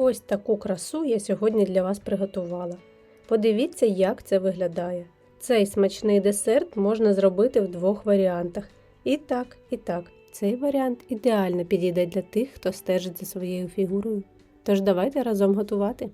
Ось таку красу я сьогодні для вас приготувала. Подивіться, як це виглядає. Цей смачний десерт можна зробити в двох варіантах. І так, і так. Цей варіант ідеально підійде для тих, хто стежить за своєю фігурою. Тож давайте разом готувати.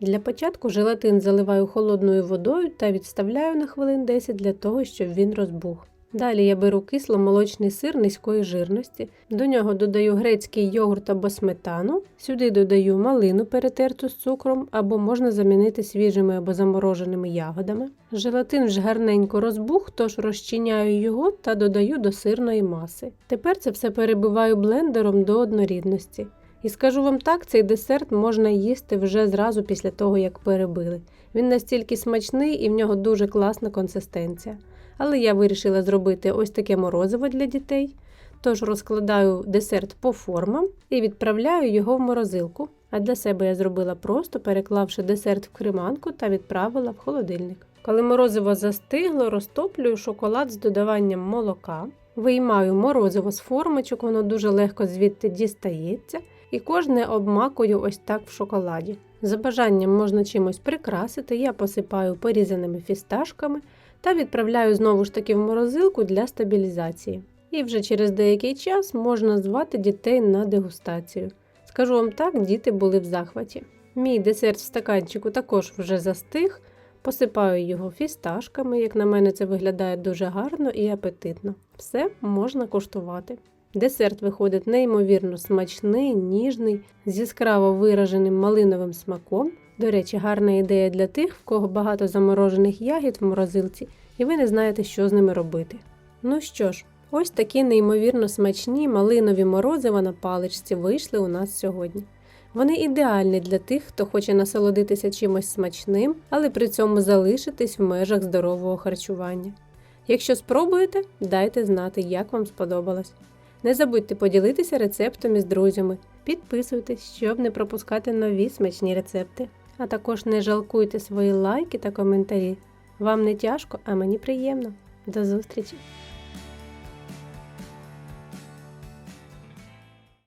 Для початку желатин заливаю холодною водою та відставляю на хвилин 10 для того, щоб він розбух. Далі я беру кисломолочний сир низької жирності, до нього додаю грецький йогурт або сметану, сюди додаю малину перетерту з цукром, або можна замінити свіжими або замороженими ягодами. Желатин вже гарненько розбух, тож розчиняю його та додаю до сирної маси. Тепер це все перебиваю блендером до однорідності. І скажу вам так, цей десерт можна їсти вже зразу після того, як перебили. Він настільки смачний і в нього дуже класна консистенція. Але я вирішила зробити ось таке морозиво для дітей. Тож розкладаю десерт по формам і відправляю його в морозилку. А для себе я зробила просто переклавши десерт в креманку та відправила в холодильник. Коли морозиво застигло, розтоплюю шоколад з додаванням молока, виймаю морозиво з формочок, воно дуже легко звідти дістається, і кожне обмакую ось так в шоколаді. За бажанням можна чимось прикрасити, я посипаю порізаними фісташками та відправляю знову ж таки в морозилку для стабілізації. І вже через деякий час можна звати дітей на дегустацію. Скажу вам так, діти були в захваті. Мій десерт в стаканчику також вже застиг, посипаю його фісташками, як на мене, це виглядає дуже гарно і апетитно. Все можна куштувати. Десерт виходить неймовірно смачний, ніжний, з яскраво вираженим малиновим смаком. До речі, гарна ідея для тих, в кого багато заморожених ягід в морозилці, і ви не знаєте, що з ними робити. Ну що ж, ось такі неймовірно смачні малинові морозива на паличці вийшли у нас сьогодні. Вони ідеальні для тих, хто хоче насолодитися чимось смачним, але при цьому залишитись в межах здорового харчування. Якщо спробуєте, дайте знати, як вам сподобалось. Не забудьте поділитися рецептом із друзями, підписуйтесь, щоб не пропускати нові смачні рецепти. А також не жалкуйте свої лайки та коментарі. Вам не тяжко, а мені приємно. До зустрічі!